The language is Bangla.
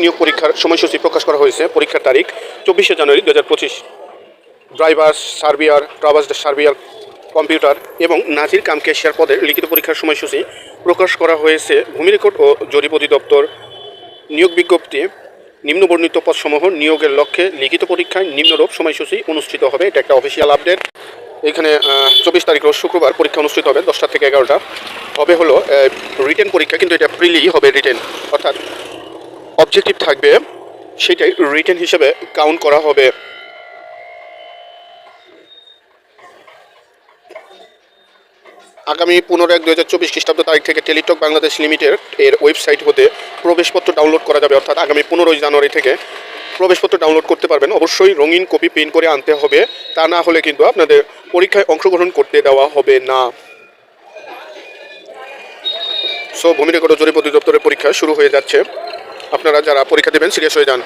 নিয়োগ পরীক্ষার সময়সূচি প্রকাশ করা হয়েছে। পরীক্ষার তারিখ চব্বিশে জানুয়ারি দু হাজার পঁচিশ। ড্রাইভার সার্বিয়ার ট্রাভার্স সার্বিয়ার কম্পিউটার এবং নাজির কাম ক্যাশিয়ার পদের লিখিত পরীক্ষার সময়সূচি প্রকাশ করা হয়েছে। ভূমি রেকর্ড ও জরিপ অধিদপ্তর নিয়োগ বিজ্ঞপ্তি, নিম্নবর্ণিত পদসমূহ নিয়োগের লক্ষ্যে লিখিত পরীক্ষায় নিম্নরূপ সময়সূচি অনুষ্ঠিত হবে। এটা একটা অফিসিয়াল আপডেট এখানে চব্বিশ তারিখ রোজ শুক্রবার পরীক্ষা অনুষ্ঠিত হবে, দশটা থেকে এগারোটা। হবে হলো রিটেন পরীক্ষা, কিন্তু এটা প্রিলি হবে রিটেন অর্থাৎ অবজেক্টিভ থাকবে, সেটাই রিটেন হিসেবে কাউন্ট করা হবে। আগামী পনেরো এক দু হাজার চব্বিশ খ্রিস্টাব্দ তারিখ থেকে টেলিটক বাংলাদেশ লিমিটেড এর ওয়েবসাইট হতে প্রবেশপত্র ডাউনলোড করা যাবে। অর্থাৎ আগামী পনেরোই জানুয়ারি থেকে প্রবেশপত্র ডাউনলোড করতে পারবেন। অবশ্যই রঙিন কপি প্রিন্ট করে আনতে হবে। তা না হলে কিন্তু আপনাদের পরীক্ষায় অংশগ্রহণ করতে দেওয়া হবে না। সো ভূমি রেকর্ড ও জরিপ অধিদপ্তরের পরীক্ষা শুরু হয়ে যাচ্ছে। আপনারা যারা পরীক্ষা দেবেন সিরিয়াস হয়ে যান।